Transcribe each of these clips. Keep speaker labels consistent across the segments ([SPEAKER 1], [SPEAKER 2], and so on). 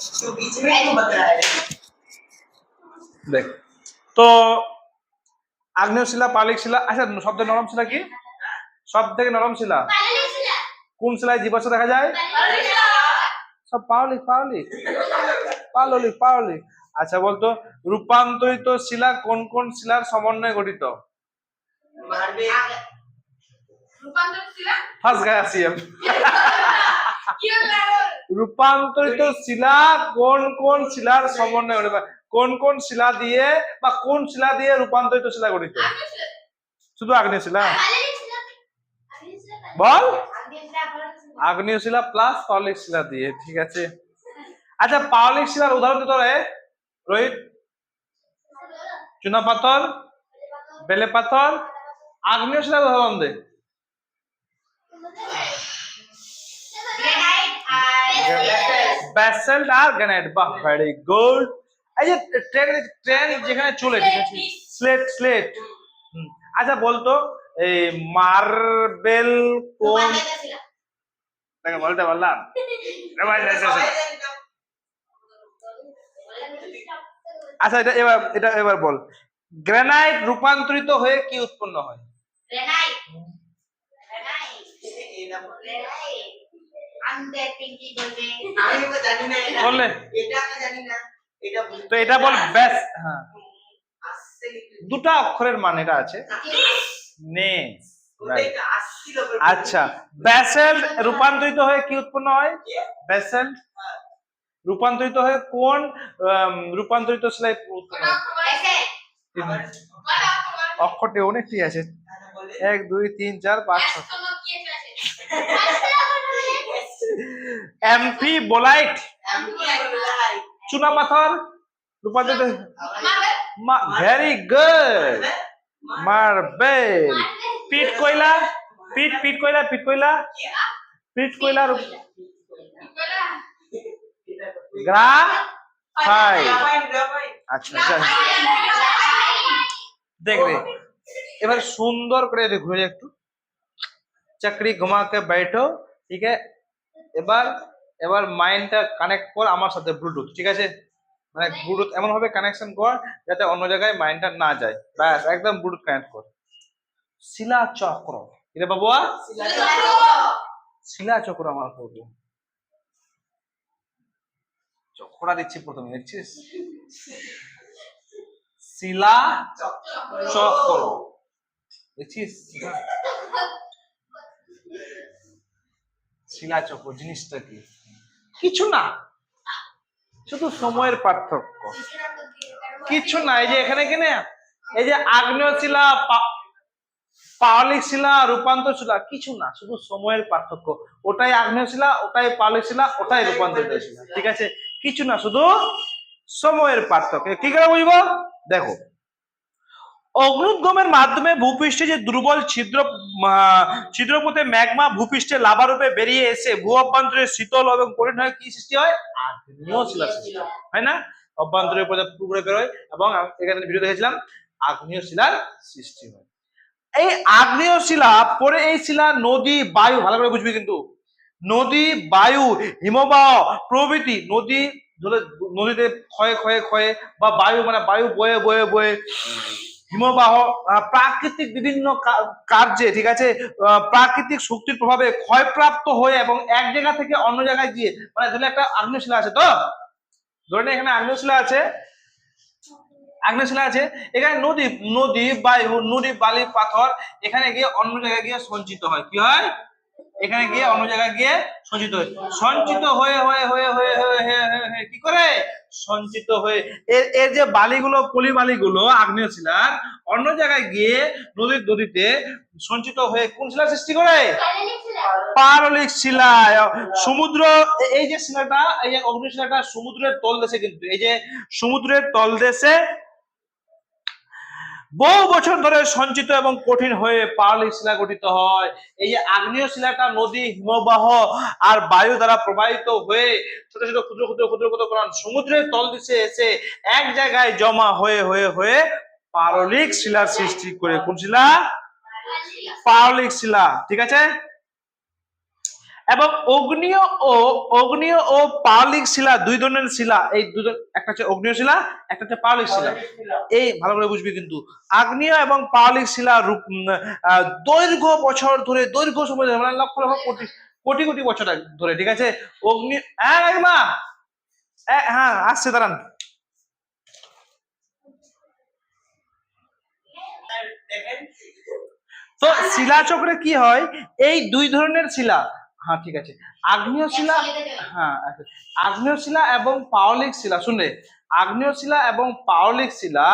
[SPEAKER 1] जो बीच में है वो बता रहा है
[SPEAKER 2] দেখ তো আগ্নেয় শিলা পালিক শিলা আচ্ছা সব থেকে নরম শিলা কি সব থেকে নরম শিলা কোন শিলায় জীবাশ্ম দেখা যায় সব পাওলিক পাওলিক পাললিক পাললিক আচ্ছা বলতো রূপান্তরিত শিলা কোন কোন শিলার সমন্বয়ে গঠিত
[SPEAKER 1] मारबे
[SPEAKER 3] রূপান্তর ছিল
[SPEAKER 2] ফার্স্ট গায়ে আসি আমি
[SPEAKER 3] কি হলো
[SPEAKER 2] রূপান্তরিত শিলা কোন কোন শিলার সমন্বয়ে কোন কোন শিলা দিয়ে বা কোন শিলা দিয়ে রূপান্তরিত শিলা গঠিত? শুধু আগ্নেয় শিলা। বল। আগ্নেয় শিলা প্লাস পাললিক শিলা দিয়ে, ঠিক আছে। আচ্ছা পাললিক শিলার উদাহরণ দিতে রোহিত। চুনা পাথর বেলে পাথর আগ্নেয় শিলার উদাহরণ দে। ব্যাসেল্ট আর গ্রানাইট বাহ ভেরি গুড এই যে ট্রেন ট্রেন যেখানে চলে স্লেট স্লেট আচ্ছা বলতো এই মার্বেল কোন দেখো বলতে যাইতেছে। আচ্ছা এটা এবার এটা এবার বল। গ্রানাইট রূপান্তরিত হয়ে কি উৎপন্ন হয়?
[SPEAKER 1] না এটা
[SPEAKER 2] বললে।
[SPEAKER 1] এটা আমি জানি না। এটা বলি
[SPEAKER 2] তো এটা বল ব্যাস হ্যাঁ। দুটা অক্ষরের মান এটা আছে। নে। আচ্ছা ব্যাসেল্ট রূপান্তরিত হয়ে কি উৎপন্ন হয়? ব্যাসেল্ট রূপান্তরিত হয়ে কোন রূপান্তরিত শিলায় উৎপন্ন অক্ষরটি অনেকটি আছে। এক দুই তিন চার পাঁচ ছয়। এমপি বোলাইট
[SPEAKER 1] আমি বলাই
[SPEAKER 2] চুনা পাথর রূপান্তরিত ভেরি গুড মার্বেল পিট কয়লা পিট পিট কয়লা পিট কয়লা পিট কয়লা গ্রা ফাই আচ্ছা দেখবে এবার সুন্দর করে ঘুরে একটু। চাকরি ঘুমা কে बैठो ঠিক আছে? এবার এবার মাইন্ডটা কানেক্ট কর আমার সাথে ব্লুটুথ ঠিক আছে? মানে ব্লুটুথ এমন ভাবে কানেকশন কর যাতে অন্য জায়গায় মাইন্ডটা না যায়। ব্যাস একদম ব্লুটুথ কানেক্ট কর। শিলা চক্র। এটা বাবুয়া শিলা চক্র। আমার করব চক্রটা দিচ্ছি প্রথমে দেখছিস? শিলা চক্র। দেখছিস? শিলা চক্র জিনিসটা কি? কিছু না। শুধু সময়ের পার্থক্য। কিছু না, এই যে এখানে কিনে? এই যে আগ্নেয় শিলা, পা- পাললিক শিলা, রূপান্তর শিলা, কিছু না, শুধু সময়ের পার্থক্য। ওটাই আগ্নেয় শিলা, ওটাই পাললিক শিলা, ওটাই রূপান্তরিত শিলা। ঠিক আছে? কিছু না, শুধু সময়ের পার্থক্য। কি করে বুঝব? দেখো, অগ্নুদ্গমের মাধ্যমে ভূপৃষ্ঠে যে দুর্বল ছিদ্র ছিদ্রপথে ম্যাগমা ভূপৃষ্ঠে লাভারূপে বেরিয়ে এসে ভূ অভ্যন্তরে শীতল এবং কঠিন হয় কি সৃষ্টি হয়? আগ্নেয় শিলা সৃষ্টি হয়। না? অভ্যন্তরের পথে টুকরো বেরোয় এবং এখানে ভিডিও দেখেছিলাম আগ্নেয় শিলার সৃষ্টি হয়। এই আগ্নেয় শিলা, পরে এই শিলা, নদী, বায়ু, ভালো করে বুঝবি কিন্তু। নদী, বায়ু, হিমবাহ, প্রভৃতি, নদী নদীতে ক্ষয়ে ক্ষয়ে ক্ষয়ে বা বায়ু মানে বায়ু বয়ে বয়ে বয়ে হিমবাহ প্রাকৃতিক বিভিন্ন কার্যে, ঠিক আছে প্রাকৃতিক শক্তির প্রভাবে ক্ষয়প্রাপ্ত হয়ে এবং এক জায়গা থেকে অন্য জায়গায় গিয়ে মানে ধরলে একটা আগ্নেয়শিলা আছে তো? ধরে নে এখানে আগ্নেয়শিলা আছে। আগ্নেয়শিলা আছে। এখানে নদী নদী, বায়ু, নদী, বালি, পাথর, এখানে গিয়ে অন্য জায়গায় গিয়ে সঞ্চিত হয়। কি হয়? এখানে গিয়ে অন্য জায়গায় গিয়ে সঞ্চিত হয়ে সঞ্চিত হয়ে হয়ে হয়ে হয়ে হয়ে হয়ে হয়ে কি করে? সঞ্চিত হয়ে এর এর যে বালিগুলো পলি বালিগুলো আগ্নেয় শিলার, অন্য জায়গায় গিয়ে নদীর নদীতে সঞ্চিত হয়ে কোন শিলা সৃষ্টি করে? পারলিক শিলা। সমুদ্র এই যে শিলাটা, এই যে অগ্নি শিলাটা সমুদ্রের তলদেশে কিন্তু, এই যে সমুদ্রের তলদেশে বহু বছর ধরে সঞ্চিত এবং কঠিন হয়ে পারলিক শিলা গঠিত হয়। এই যে আগ্নেয় শিলাটা নদী, হিমবাহ আর বায়ু দ্বারা প্রবাহিত হয়ে ছোট ছোট, ক্ষুদ্র ক্ষুদ্র ক্ষুদ্র ক্ষুদ্র করান সমুদ্রের তলদেশে এসে এক জায়গায় জমা হয়ে হয়ে হয়ে পারলিক শিলার সৃষ্টি করে। কোন শিলা? পারলিক শিলা। ঠিক আছে? এবং অগ্নিয় ও অগ্নিয় ও পাললিক শিলা দুই ধরনের শিলা। এই দুজন একটা হচ্ছে অগ্নিয় শিলা একটা হচ্ছে পাললিক শিলা। এই ভালো করে বুঝবি কিন্তু। আগ্নেয় এবং পাললিক শিলা রূপ দৈর্ঘ্য বছর ধরে দৈর্ঘ্য সময় ধরে মানে লক্ষ লক্ষ কোটি কোটি কোটি বছর ধরে ঠিক আছে? অগ্নি হ্যাঁ মা হ্যাঁ আসছে দাঁড়ান। তো শিলা চক্রে কি হয়? এই দুই ধরনের শিলা। হ্যাঁ ঠিক আছে। আগ্নেয় শিলা হ্যাঁ আচ্ছা। আগ্নেয় শিলা এবং পাওলিক শিলা, শুনলে? আগ্নেয় শিলা এবং পাওলিক শিলা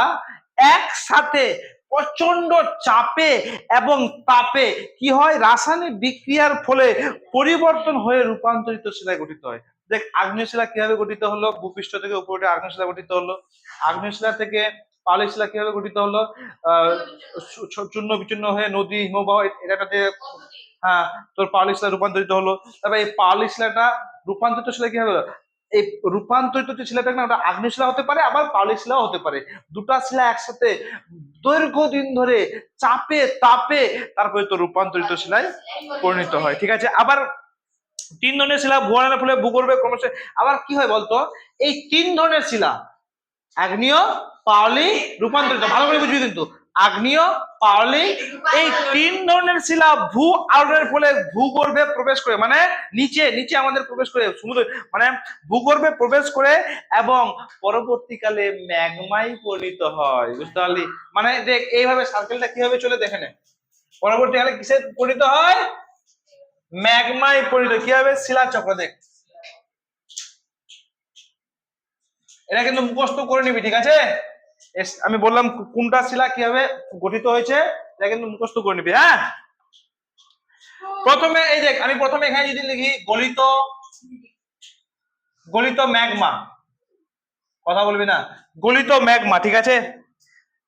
[SPEAKER 2] একসাথে প্রচণ্ড চাপে এবং তাপে কি হয়? রাসায়নিক বিক্রিয়ার ফলে পরিবর্তন হয়ে রূপান্তরিত শিলায় গঠিত হয়। দেখ, আগ্নেয় শিলা কীভাবে গঠিত হলো? ভূপৃষ্ঠ থেকে উপরে আগ্নেয় শিলা গঠিত হলো। আগ্নেয় শিলা থেকে পাললিক শিলা কীভাবে গঠিত হলো? চূর্ণ বিচূর্ণ হয়ে নদী, হিমবাহ এটা একটা হ্যাঁ তোর পাললিক শিলা রূপান্তরিত হলো। তারপরে এই পাললিক শিলাটা রূপান্তরিত শিলা কি হবে এই রূপান্তরিত যে শিলাটা না, ওটা আগ্নেয় শিলা হতে পারে, আবার পাললিক শিলাও হতে পারে। দুটা শিলা একসাথে দৈর্ঘ্য দিন ধরে চাপে, তাপে তারপরে তো রূপান্তরিত শিলায় পরিণত হয়। ঠিক আছে? আবার তিন ধরনের শিলা ভুয়ানের ফলে, ভূগর্ভে ক্রমশ, আবার কি হয় বলতো? এই তিন ধরনের শিলা, আগ্নেয় পাওলি রূপান্তরিত, ভালো করে বুঝবি কিন্তু। আগ্নেয় পাওলি এই তিন ধরনের শিলা ভূ আলোড়নের ফলে ভূগর্ভে প্রবেশ করে মানে নিচে নিচে আমাদের প্রবেশ করে, সমুদ্র মানে ভূগর্ভে প্রবেশ করে এবং পরবর্তীকালে ম্যাগমাই পরিণত হয়, বুঝতে পারলি? মানে দেখ, এইভাবে সার্কেলটা কীভাবে চলে দেখে নে পরবর্তীকালে কিসে পরিণত হয়? ম্যাগমাই পরিণত কি হবে শিলা চক্র দেখ। এটা কিন্তু মুখস্থ করে নিবি, ঠিক আছে? আমি বললাম কোনটা শিলা কীভাবে গঠিত হয়েছে, এটা কিন্তু মুখস্থ করে নিবি হ্যাঁ? প্রথমে, এই দেখ, আমি প্রথমে এখানে যদি লিখি গলিত গলিত ম্যাগমা, কথা বলবি না, গলিত ম্যাগমা, ঠিক আছে?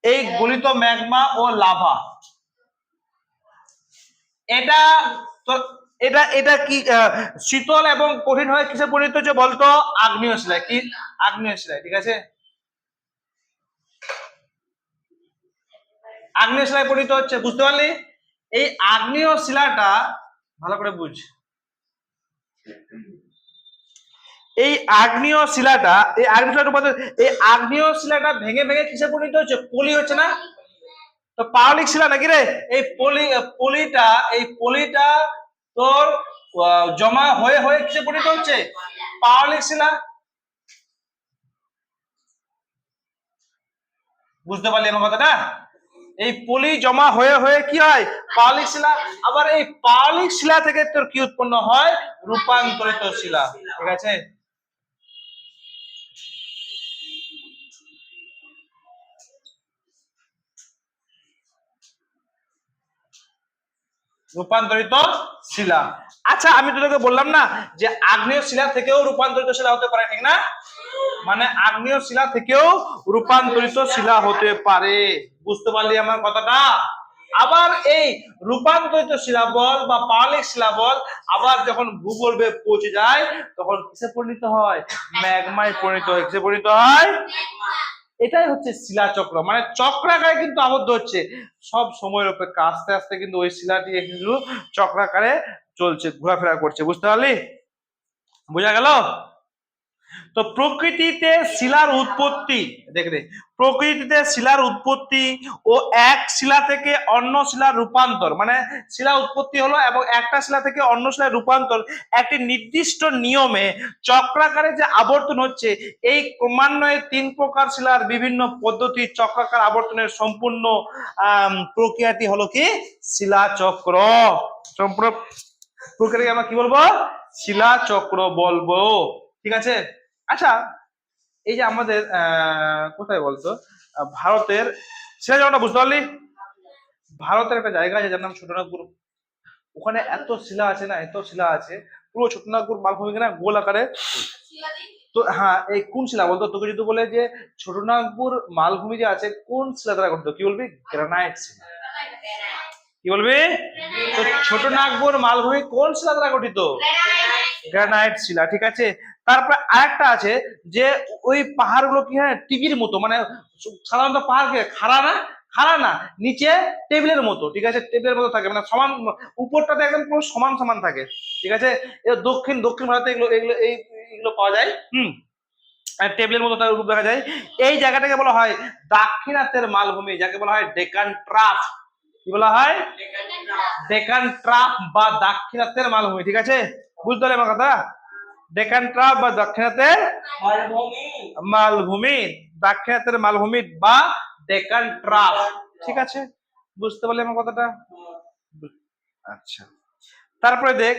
[SPEAKER 2] এই গলিত ম্যাগমা ও লাভা, এটা তো, এটা এটা কি শীতল এবং কঠিন হয়ে কিসে পরিণত হচ্ছে বলতো? আগ্নেয় শিলায় কি? আগ্নেয় শিলায় ঠিক আছে? আগ্নেয় শিলায় পরিণত হচ্ছে, বুঝতে পারলি? এই আগ্নেয় শিলাটা, ভালো করে বুঝ। এই আগ্নেয় শিলাটা, এই আগ্নেয় শিলাটা এই আগ্নেয় শিলাটা ভেঙে ভেঙে কিসে পরিণত হচ্ছে? পলি হচ্ছে না? তো পাওলিক শিলা নাকি রে? এই পলি পলিটা, এই পলিটা তোর জমা হয়ে হয়ে কিসে পরিণত হচ্ছে? পাওলিক শিলা। বুঝতে পারলি আমার কথাটা? এই পলি জমা হয়ে হয়ে কি হয়? পাওলিক শিলা। আবার এই পাওলিক শিলা থেকে তোর কি উৎপন্ন হয়? রূপান্তরিত শিলা। ঠিক আছে? রূপান্তরিত শিলা। আচ্ছা আমি তোদেরকে বললাম না যে আগ্নেয় শিলা থেকেও রূপান্তরিত শিলা হতে পারে, ঠিক না? মানে আগ্নেয় শিলা থেকেও রূপান্তরিত শিলা হতে পারে। বুঝতে পারলি আমার কথাটা? আবার এই রূপান্তরিত শিলাবল বা পালিক শিলাবল আবার যখন ভূগর্ভে পৌঁছে যায়, তখন কিসে পরিণত হয়? ম্যাগমায় পরিণত হয়। কিসে পরিণত হয়? এটাই হচ্ছে শিলা চক্র মানে চক্রাকারে কিন্তু আবদ্ধ হচ্ছে। সব সময়ের অপেক্ষা। আস্তে আস্তে কিন্তু ওই শিলাটি কিন্তু চক্রাকারে চলছে, ঘোরাফেরা করছে। বুঝতে পারলি? বোঝা গেল? তো প্রকৃতিতে শিলার উৎপত্তি, দেখে দে প্রকৃতিতে শিলার উৎপত্তি ও এক শিলা থেকে অন্য শিলার রূপান্তর। মানে শিলা উৎপত্তি হলো এবং একটা শিলা থেকে অন্য শিলার রূপান্তর। একটি নির্দিষ্ট নিয়মে চক্রাকারে যে আবর্তন হচ্ছে, এই ক্রমান্বয়ে তিন প্রকার শিলার বিভিন্ন পদ্ধতি চক্রাকার আবর্তনের সম্পূর্ণ প্রক্রিয়াটি হলো কি? শিলা চক্র সম্পূর্ণ প্রক্রিয়াকে আমরা কি বলব? শিলা চক্র বলব। ঠিক আছে? আচ্ছা এই যে আমাদের কোথায় বলতো? ভারতের শিলা চক্রটা বুঝতে পারলি? ভারতের একটা জায়গা আছে যার নাম ছোটনাগপুর। ওখানে এত শিলা আছে না, এত শিলা আছে, পুরো ছোটনাগপুর মালভূমি না, গোল আকারে। তো হ্যাঁ এই কোন শিলা বলতো? তোকে যদি বলে যে ছোটনাগপুর মালভূমি যে আছে, কোন শিলা দ্বারা গঠিত? কি বলবি? গ্রানাইট শিলা। কি বলবি? তো ছোটনাগপুর মালভূমি কোন শিলা দ্বারা গঠিত? গ্রানাইট শিলা, ঠিক আছে? তারপর আরেকটা আছে যে ওই পাহাড়গুলো কি হয় টিভির মতো মানে সাধারণত পাহাড় খাড়া না খাড়া না নিচে টেবিলের মতো ঠিক আছে? টেবিলের মতো থাকে মানে সমান উপরটাতে একদম পুরো সমান সমান থাকে ঠিক আছে? দক্ষিণ দক্ষিণ ভারতে এগুলো এগুলো এই এগুলো পাওয়া যায় হুম? টেবিলের মতো তার রূপ দেখা যায়। এই জায়গাটাকে বলা হয় দাক্ষিণাত্যের মালভূমি যাকে বলা হয় ডেকান ট্রাফ কি বলা হয়? ডেকান ট্রাফ বা দাক্ষিণাত্যের মালভূমি ঠিক আছে? বুঝতে পারলে আমার কথা ডেকান ট্রাপ বা দাক্ষিণাত্যের
[SPEAKER 1] মালভূমি।
[SPEAKER 2] দাক্ষিণাত্যের মালভূমি বা ডেকান ট্রাপ ঠিক আছে? বুঝতে পারলে আমার কথাটা? আচ্ছা। তারপরে দেখ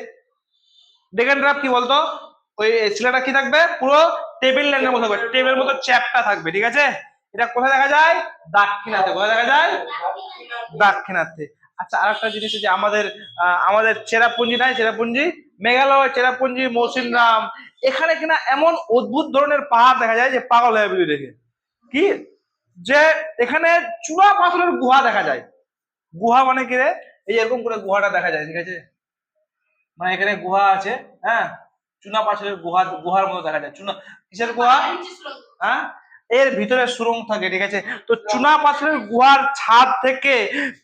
[SPEAKER 2] ডেকান ট্রাপ কি বলতো? ওই শিলাটা কি থাকবে? পুরো টেবিল ল্যান্ডের মতো থাকবে। টেবিলের মতো চ্যাপটা থাকবে ঠিক আছে? এটা কোথায় দেখা যায়? দাক্ষিণাতে। কোথায় দেখা যায়? দাক্ষিণাত্যে আচ্ছা আর একটা জিনিস যে আমাদের আমাদের চেরাপুঞ্জি নাই? চেরাপুঞ্জি মেঘালয়, চেরাপুঞ্জি, মৌসিনরাম, এখানে কিনা এমন অদ্ভুত ধরনের পাহাড় দেখা যায় যে পাগল হয়ে বেরিয়ে দেখে। কি? যে এখানে চূড়া পাথরের গুহা দেখা যায়। গুহা মানে কি রে? এই এরকম করে গুহাটা দেখা যায়, ঠিক আছে? মানে এখানে গুহা আছে হ্যাঁ? চুনা পাথরের গুহা, গুহার মতো দেখা যায়। চুনা কিসের গুহা? হ্যাঁ? এর ভিতরে সুরঙ্গ থাকে, ঠিক আছে? তো চুনা পাথরের গুহার ছাদ থেকে,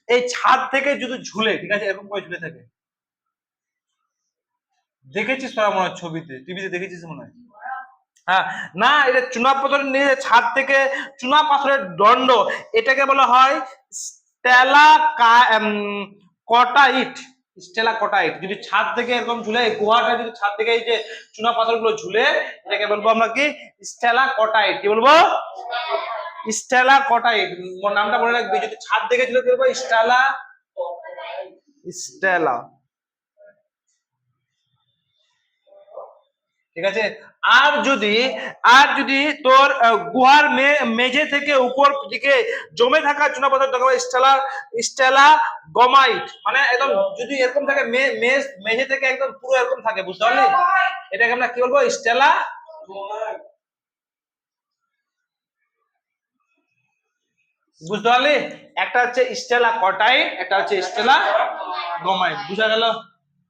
[SPEAKER 2] এই ছাদ থেকে যদি ঝুলে, ঠিক আছে? এরকম করে ঝুলে থাকে। দেখেছিস তোরা মনে হয় ছবিতে? টিভিতে দেখেছিস মনে হয়? হ্যাঁ। না, এটা চুনা পাথরের নিয়ে ছাদ থেকে চুনা পাথরের দণ্ড। এটাকে বলা হয় স্টেলা কটাইট স্টেলা কটাইট যদি ছাদ থেকে এরকম ঝুলে গুহাটা যদি ছাদ থেকে এই যে চুনা পাথরগুলো ঝুলে, এটাকে বলব আমরা কি? স্টেলা কটাইট কি বলব? স্টেলা কটাইট নামটা মনে রাখবি। যদি ছাদ থেকে ঝুলে, কি বলব? Stella Stella. ঠিক আছে? আর যদি আর যদি তোর গুহার মেঝে থেকে উপর দিকে জমে থাকা চুনাপাথর দেখা স্টেলা স্টেলা গমাইট মানে একদম যদি এরকম থাকে মেঝে থেকে একদম পুরো এরকম থাকে, বুঝতে পারলি? এটাকে আমরা কি বলব? স্টেলা বুঝতে পারলি? একটা হচ্ছে স্টেলা কটাইট, একটা হচ্ছে স্টেলা গমাইট, বুঝা গেল?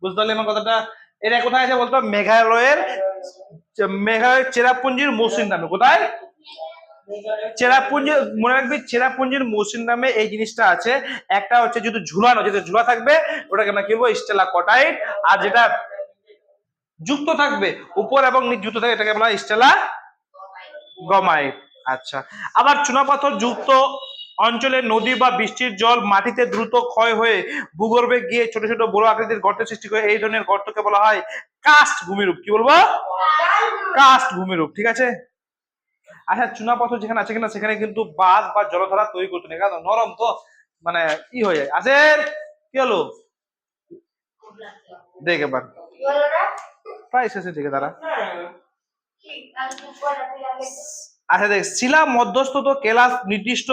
[SPEAKER 2] বুঝতে পারলি আমার কথাটা? এটা কোথায় আছে বলতো? মেঘালয়ের মেঘালয়ের চেরাপুঞ্জির মৌসিন নামে। কোথায়? চেরাপুঞ্জি, মনে রাখবি, চেরাপুঞ্জির মৌসিন নামে এই জিনিসটা আছে। একটা হচ্ছে যদি ঝুলানো যেটা ঝুলা থাকবে, ওটাকে আমরা কি বলব? স্টেলা কটাইট আর যেটা যুক্ত থাকবে, উপর এবং নিচ যুক্ত থাকে এটাকে আমরা স্টেলা গমাইট আচ্ছা আবার চুনাপাথর যুক্ত অঞ্চলে নদী বা বৃষ্টির জল মাটিতে দ্রুত ক্ষয় হয়ে ভূগর্ভে গিয়ে ছোট ছোট বড় আকৃতির গর্ত সৃষ্টি করে এই ধরনের গর্তকে বলা হয় কাস্ট ভূমিরূপ। কি বলব? কাস্ট ভূমিরূপ ঠিক আছে? আচ্ছা চুনাপাথর যেখানে আছে কিনা সেখানে কিন্তু বাঁধ বা জলধারা তৈরি করতে নেই। কারণ নরম তো মানে কি হয়ে যায়। আছে কি হলো? দেখ এবার। প্রায় শেষের দিকে তারা আচ্ছা দেখ, শিলা মধ্যস্থত কেলাস নির্দিষ্ট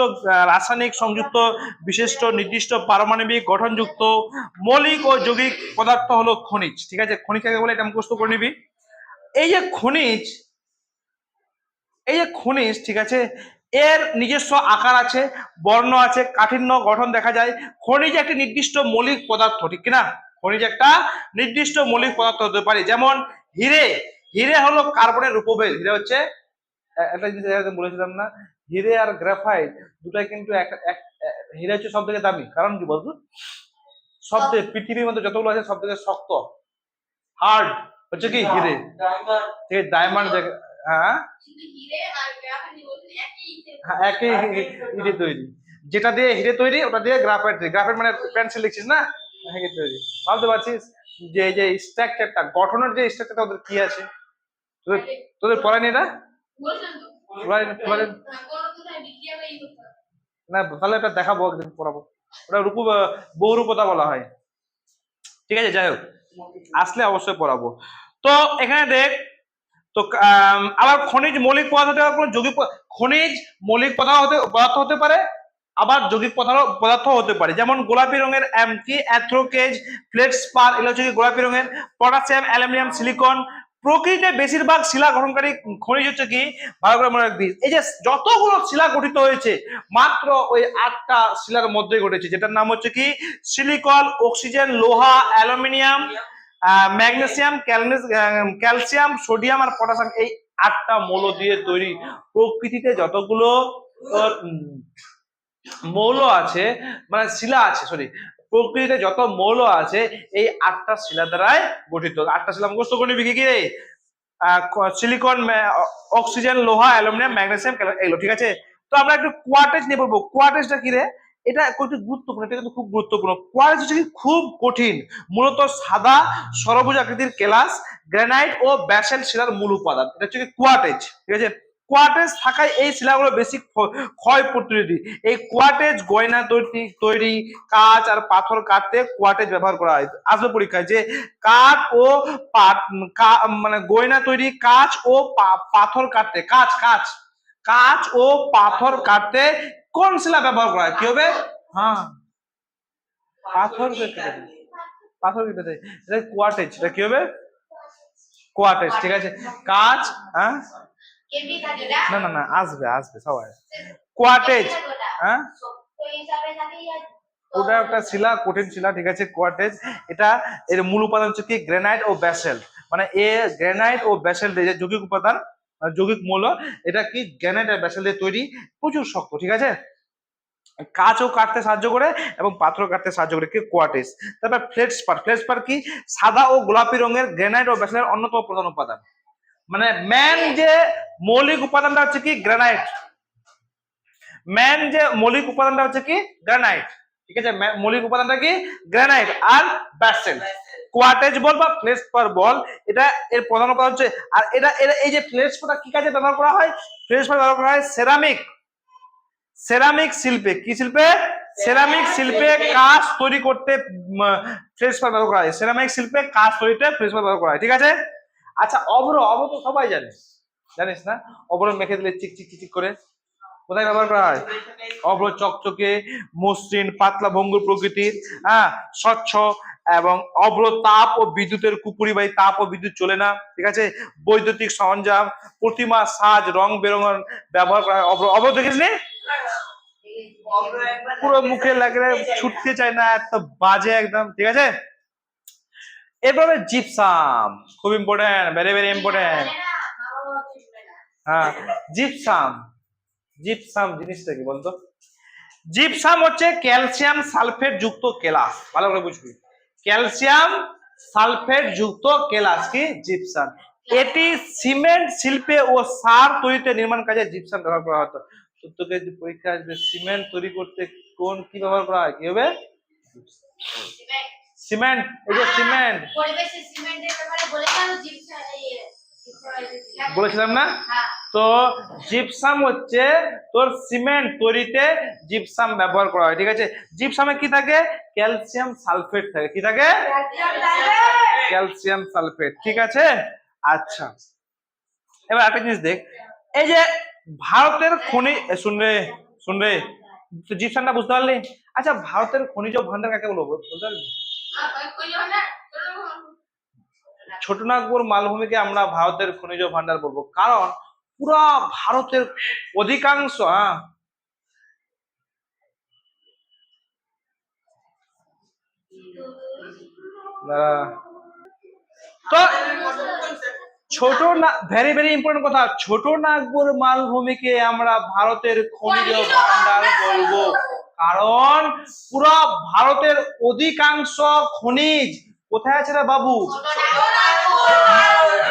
[SPEAKER 2] রাসায়নিক সংযুক্ত, বিশিষ্ট, নির্দিষ্ট পারমাণবিক গঠনযুক্ত মৌলিক ও যৌগিক পদার্থ হলো খনিজ, ঠিক আছে? খনিজ কাকে বলে? এটা মুখস্থ করে নিবি। এই যে খনিজ, এই যে খনিজ, ঠিক আছে? এর নিজস্ব আকার আছে, বর্ণ আছে, কাঠিন্য গঠন দেখা যায়। খনিজ একটি নির্দিষ্ট মৌলিক পদার্থ, ঠিক কিনা? খনিজ একটা নির্দিষ্ট মৌলিক পদার্থ হতে পারে। যেমন হিরে হিরে হলো কার্বনের উপভেদ হিরে হচ্ছে একটা জিনিস বলেছিলাম না হিরে আর গ্রাফাইট দুটাই কিন্তু এক- এক- হিরে হচ্ছে সব থেকে দামি। কারণ কি বলতো? সব থেকে পৃথিবীর মধ্যে যতগুলো আছে সব থেকে শক্ত। হার্ড। হচ্ছে কি? হিরে। ঠিক ডায়মন্ড হ্যাঁ? হ্যাঁ, একই হিরে তৈরি। যেটা দিয়ে হিরে তৈরি ওটা দিয়ে গ্রাফাইট তৈরি। গ্রাফাইট মানে পেন্সিল লিখছিস না? হিরে তৈরি। ভাবতে পারছিস? যে এই যে স্ট্রাকচারটা গঠনের যে স্ট্রাকচারটা ওদের কি আছে? তোদের তোদের পড়ায়নি এটা? যাই হোক। আসলে অবশ্যই তো এখানে দেখ, তো আবার খনিজ মৌলিক পদার্থ পারে খনিজ মৌলিক পদার্থ হতে পদার্থ হতে পারে, আবার যৌগিক পদার্থ পদার্থ হতে পারে। যেমন গোলাপি রঙের এম কি অ্যাথ্রোকেজ ফ্লেক্সপার এগুলো হচ্ছে গোলাপি রঙের, পটাশিয়াম, অ্যালুমিনিয়াম, সিলিকন প্রকৃতিতে বেশিরভাগ শিলা গঠনকারী খনিজ হচ্ছে কি? ভালো করে মনে রাখবি এই যে যতগুলো শিলা গঠিত হয়েছে, মাত্র ওই আটটা শিলার মধ্যে ঘটেছে, যেটার নাম হচ্ছে কি? সিলিকল অক্সিজেন, লোহা, অ্যালুমিনিয়াম ম্যাগনেসিয়াম ক্যালসিয়াম, সোডিয়াম আর পটাশিয়াম এই আটটা মৌল দিয়ে তৈরি। প্রকৃতিতে যতগুলো মৌল আছে মানে শিলা আছে সরি প্রকৃতিতে যত মৌল আছে, এই আটটা শিলা দ্বারাই গঠিত। আটটা শিলা মুখস্থ করে কি রে? সিলিকন অক্সিজেন লোহা, অ্যালুমিনিয়াম, ম্যাগনেসিয়াম এগুলো, ঠিক আছে? তো আমরা একটু কোয়াটেজ নিয়ে পড়ব। কোয়াটেজটা কি রে? এটা একটু গুরুত্বপূর্ণ, এটা কিন্তু খুব গুরুত্বপূর্ণ। কোয়াটেজ হচ্ছে খুব কঠিন। মূলত সাদা সরবুজ আকৃতির কেলাস গ্রানাইট ও ব্যাসেল শিলার মূল উপাদান। এটা হচ্ছে কি কোয়াটেজ ঠিক আছে? কোয়াটেজ থাকায় এই শিলাগুলো বেশি ক্ষ- ক্ষয় প্রতিরোধী এই কোয়াটেজ গয়না তৈরি তৈরি কাঁচ আর পাথর কাটতে কোয়াটেজ ব্যবহার করা হয়। আসবে পরীক্ষায় যে কাঠ ও মানে গয়না তৈরি কাঁচ ও পাথর কাটতে। কাঁচ কাঁচ কাঁচ ও পাথর কাটতে কোন শিলা ব্যবহার করা হয়? কি হবে? হ্যাঁ। পাথর পাথর এটা কোয়াটেজ এটা কি হবে? কোয়াটেজ ঠিক আছে। কাঁচ হ্যাঁ? না না না, আসবে আসবে, সবাই। কোয়াটেজ? হ্যাঁ? ওটা একটা শিলা, কঠিন শিলা, ঠিক আছে কোয়াটেজ এটা, এর মূল উপাদান হচ্ছে কি? গ্রানাইট ও ব্যাসেল মানে এ গ্রানাইট ও ব্যাসেল দিয়ে যৌগিক উপাদান যৌগিক মৌল, এটা কি? গ্রানাইট আর ব্যাসেল দিয়ে তৈরি, প্রচুর শক্ত, ঠিক আছে? কাঁচও কাটতে সাহায্য করে এবং পাথর কাটতে সাহায্য করে, কি? কোয়াটেজ তারপর ফ্লেটস্পার ফ্লেটস্পার কি? সাদা ও গোলাপি রঙের গ্রানাইট ও ব্যাসেলের অন্যতম প্রধান উপাদান। মানে ম্যান যে মৌলিক উপাদানটা হচ্ছে কি? গ্রানাইট ম্যান যে মৌলিক উপাদানটা হচ্ছে কি? গ্রানাইট ঠিক আছে? মৌলিক উপাদানটা কি? গ্রানাইট আর ব্যাসেল কোয়াটেজ বল বা ফ্লেসপার বল এটা এর প্রধান উপাদান হচ্ছে আর এটা এর- এই যে ফ্লেসপারটা কি কাজে ব্যবহার করা হয়? ফ্লেসপার ব্যবহার করা হয় সেরামিক সেরামিক শিল্পে। কি শিল্পে? সেরামিক শিল্পে কাজ তৈরি করতে ফ্লেসপার ব্যবহার করা হয়। সেরামিক শিল্পে কাঁচ তৈরিতে ফ্লেসপার ব্যবহার করা হয়। ঠিক আছে? আচ্ছা অভ্র অভ্র তো সবাই জানে। জানিস না? অভ্র মেখে দিলে চিক চিক চিক করে। কোথায় ব্যবহার করা হয় অভ্র চকচকে, মসৃণ, পাতলা ভঙ্গুর প্রকৃতির হ্যাঁ স্বচ্ছ এবং অভ্র তাপ ও বিদ্যুতের কুপুরিবাহী তাপ ও বিদ্যুৎ চলে না, ঠিক আছে? বৈদ্যুতিক সরঞ্জাম, প্রতিমা, সাজ, রং বেরঙের ব্যবহার করা হয়। অভ্র অভ্র দেখিস নি? পুরো মুখে লাগলে ছুটতে চায় না, এত বাজে একদম, ঠিক আছে? এরপরে জিপসাম, খুব ইম্পর্টেন্ট ভেরি ভেরি ইম্পর্টেন্ট। হ্যাঁ জিপসাম। জিপসাম জিনিসটা কি বলতো? জিপসাম হচ্ছে ক্যালসিয়াম সালফেট যুক্ত কেলাস। ভালো করে বুঝবি। ক্যালসিয়াম সালফেট যুক্ত কেলাস কি? জিপসাম। এটি সিমেন্ট শিল্পে ও সার তৈরিতে নির্মাণ কাজে জিপসাম ব্যবহার করা হতো। তোকে যে পরীক্ষা আসবে, সিমেন্ট তৈরি করতে কোন কি ব্যবহার করা হয়? কি হবে?
[SPEAKER 3] সিমেন্ট।
[SPEAKER 2] এই যে সিমেন্ট।
[SPEAKER 3] পরিবেশের সিমেন্টের ব্যাপারে বলেছিলাম
[SPEAKER 2] না?
[SPEAKER 3] হ্যাঁ।
[SPEAKER 2] তো জিপসাম হচ্ছে তোর সিমেন্ট তৈরিতে জিপসাম ব্যবহার করা হয় ঠিক আছে? জিপসামে কি থাকে? ক্যালসিয়াম সালফেট থাকে। কি থাকে? Calcium sulphate. ঠিক আছে? আচ্ছা। এবার একটা জিনিস দেখ এই যে ভারতের খনি শুন রে শুন রে তো জিপসামটা বুঝতে পারলি? আচ্ছা ভারতের খনিজ ভান্ডার কাকে বলব? বলতে পারবি?
[SPEAKER 3] যাবে না
[SPEAKER 2] ছোটনাগপুর মালভূমিকে আমরা ভারতের খনিজ ভান্ডার বলব। কারণ পুরা ভারতের অধিকাংশ হ্যাঁ। তো ছোট না ভেরি ভেরি ইম্পর্টেন্ট কথা, ছোট নাগপুর মালভূমিকে আমরা ভারতের খনিজ ভান্ডার বলব। কারণ পুরো ভারতের অধিকাংশ খনিজ, কোথায় আছে রে বাবু?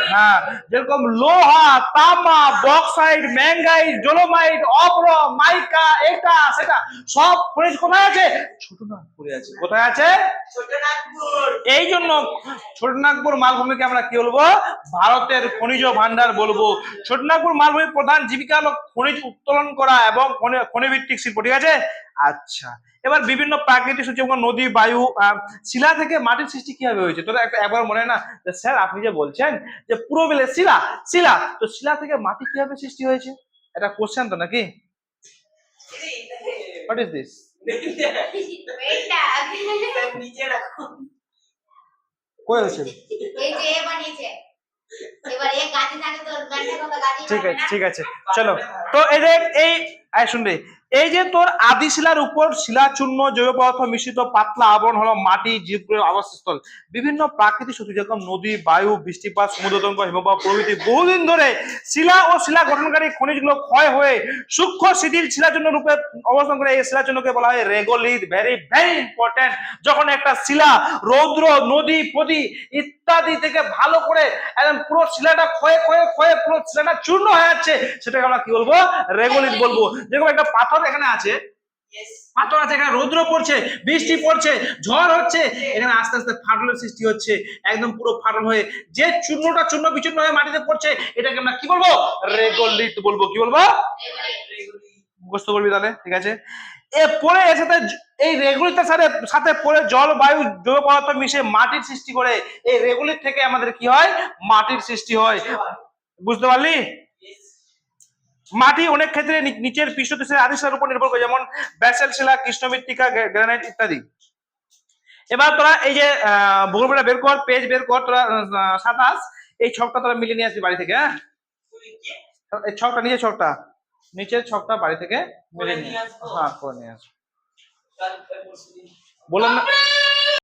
[SPEAKER 2] হ্যাঁ যেরকম লোহা, তামা বক্সাইড ম্যাঙ্গাইট ডোলোমাইট অব্র মাইকা এটা সেটা সব খনিজ কোথায় আছে? ছোট নাগপুরে আছে। কোথায় আছে? এই জন্য ছোটনাগপুর মালভূমিকে আমরা কি বলব? ভারতের খনিজ ভান্ডার বলব। ছোটনাগপুর মালভূমির প্রধান জীবিকা হলো খনিজ উত্তোলন করা এবং খনি- খনিভিত্তিক শিল্প, ঠিক আছে? আচ্ছা। এবার বিভিন্ন প্রাকৃতিক সূচি নদী, বায়ু শিলা থেকে মাটির সৃষ্টি কীভাবে হয়েছে? তোরা একবার মনে হয় না? যে স্যার, আপনি যে বলছেন যে পুরো বেলে শিলা শিলা, তো শিলা থেকে মাটি কীভাবে সৃষ্টি হয়েছে? এটা কোশ্চেন তো নাকি? হোয়াট ইজ দিস কই হয়েছে
[SPEAKER 3] যে
[SPEAKER 2] ঠিক আছে ঠিক আছে। চলো, তো এই দেখ এই, আয় এই যে তোর আদি শিলার উপর শিলাচূর্ণ জৈব পদার্থ মিশ্রিত পাতলা আবরণ হলো মাটি জীবগুলোর আবাসস্থল। বিভিন্ন প্রাকৃতিক শক্তি যেরকম নদী, বায়ু, বৃষ্টিপাত সমুদ্রতঙ্গ হিমবাহ প্রভৃতি বহুদিন ধরে শিলা ও শিলা গঠনকারী খনিজগুলো ক্ষয় হয়ে সূক্ষ্ম শিথিল শিলাচূর্ণ রূপে অবস্থান করে। এই শিলাচূর্ণকে বলা হয় রেগোলিথ ভেরি ভেরি ইম্পর্টেন্ট যখন একটা শিলা, রৌদ্র, নদী ফদি ইত্যাদি থেকে ভালো করে একদম পুরো শিলাটা ক্ষয়ে ক্ষয়ে ক্ষয়ে পুরো শিলাটা চূর্ণ হয়ে যাচ্ছে সেটাকে আমরা কি বলব? রেগোলিথ বলব। যেরকম একটা পাথর এখানে আছে। পাথর আছে এখানে রৌদ্র পড়ছে বৃষ্টি পড়ছে ঝড় হচ্ছে এখানে আস্তে আস্তে ফাটলের সৃষ্টি হচ্ছে একদম পুরো ফাটল হয়ে যে চূর্ণটা চূর্ণ বিচূর্ণ হয়ে মাটিতে পড়ছে এটাকে আমরা কি বলব? রেগোলিথ বলব। কি বলব? মুখস্থ করবি তাহলে ঠিক আছে? এ পরে এর সাথে জ- এই রেগুলিতের সাথে সাথে পরে জল বায়ু জৈব পদার্থ মিশে মাটির সৃষ্টি করে এই রেগুলিত থেকে আমাদের কি হয়? মাটির সৃষ্টি হয়। বুঝতে পারলি? মাটি অনেক ক্ষেত্রে নিচের পৃষ্ঠদেশের আদিশার উপর নির্ভর করে যেমন ব্যাসেল শিলা কৃষ্ণমৃত্তিকা গ্রা- গ্রানাইট ইত্যাদি। এবার তোরা এই যে ভূগোলটা বের কর পেজ বের কর তোরা সাতাশ এই ছকটা তোরা মিলিয়ে নিয়ে আসবি বাড়ি থেকে হ্যাঁ? এই ছকটা নিচের ছকটা নিচের ছকটা বাড়ি থেকে মিলিয়ে নিয়ে
[SPEAKER 1] নিয়ে
[SPEAKER 2] হ্যাঁ করে নিয়ে আসব।
[SPEAKER 1] কাল পরশু দিন।
[SPEAKER 2] বললাম না